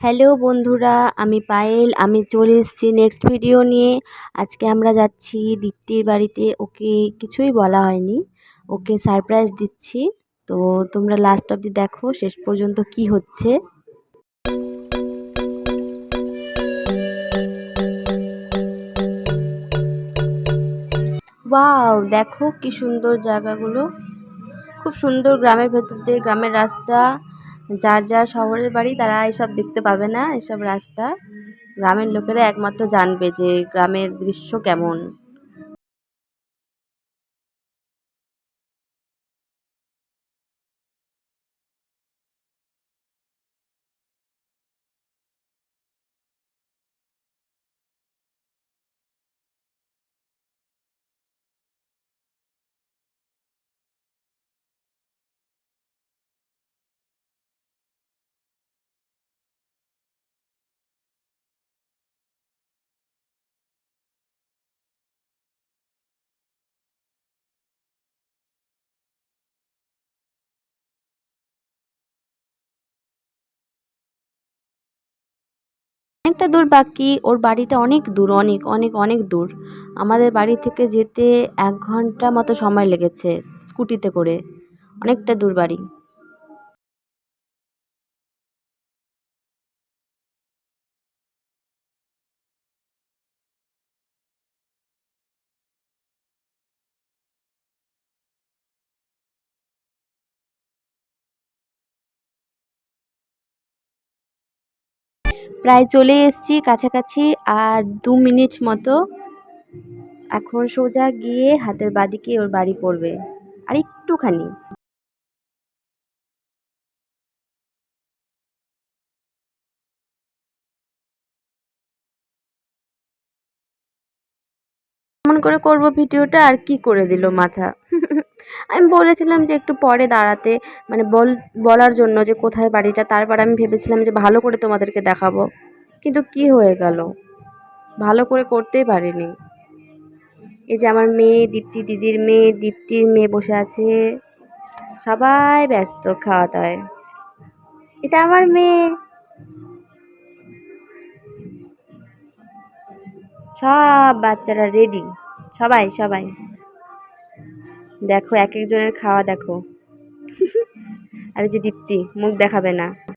Hello বন্ধুরা, আমি পায়েল। আমি চলে এসেছি নেক্সট ভিডিও নিয়ে। আজকে আমরা যাচ্ছি দীপ্তির বাড়িতে। ওকে কিছুই বলা হয়নি। ওকে সারপ্রাইজ দিচ্ছি। তো তোমরা লাস্ট অবধি দেখো, শেষ পর্যন্ত কি হচ্ছে। ওয়াও দেখো কি সুন্দর জায়গাগুলো। খুব সুন্দর গ্রামের ভেতর দিয়ে, গ্রামের রাস্তা। যার যার শহরের বাড়ি তারা এসব দেখতে পাবে না, এসব রাস্তা। গ্রামের লোকেরা একমাত্র জানবে যে গ্রামের দৃশ্য কেমন। অনেকটা দূর বাকি, ওর বাড়িটা অনেক দূর, অনেক অনেক অনেক দূর। আমাদের বাড়ি থেকে যেতে এক ঘণ্টা মতো সময় লেগেছে স্কুটিতে করে। অনেকটা দূর বাড়ি। প্রায় চলে এসেছি কাছাকাছি আর দু মিনিট মতো। এখন সোজা গিয়ে হাতের বাদিকে ওর বাড়ি পড়বে। আর একটুখানি। কেমন করে করব ভিডিওটা? আর কি করে দিল মাথা? আমি বলেছিলাম যে একটু পরে দাঁড়াতে মানে বল, বলার জন্য যে কোথায় বাড়িটা, তারপর আমি ভেবেছিলাম যে ভালো করে তোমাদেরকে দেখাবো। কিন্তু কি হয়ে গেল? ভালো করে করতেই পারিনি। এই যে আমার মেয়ে, দীপ্তি দিদির মেয়ে, দীপ্তির মেয়ে বসে আছে। সবাই ব্যস্ত খাওয়া দাওয়ায় এটা আমার মেয়ে। সব বাচ্চারা রেডি সবাই সবাই। দেখো এক একজনের খাওয়া দেখো। আর যে দীপ্তি মুখ দেখাবে না।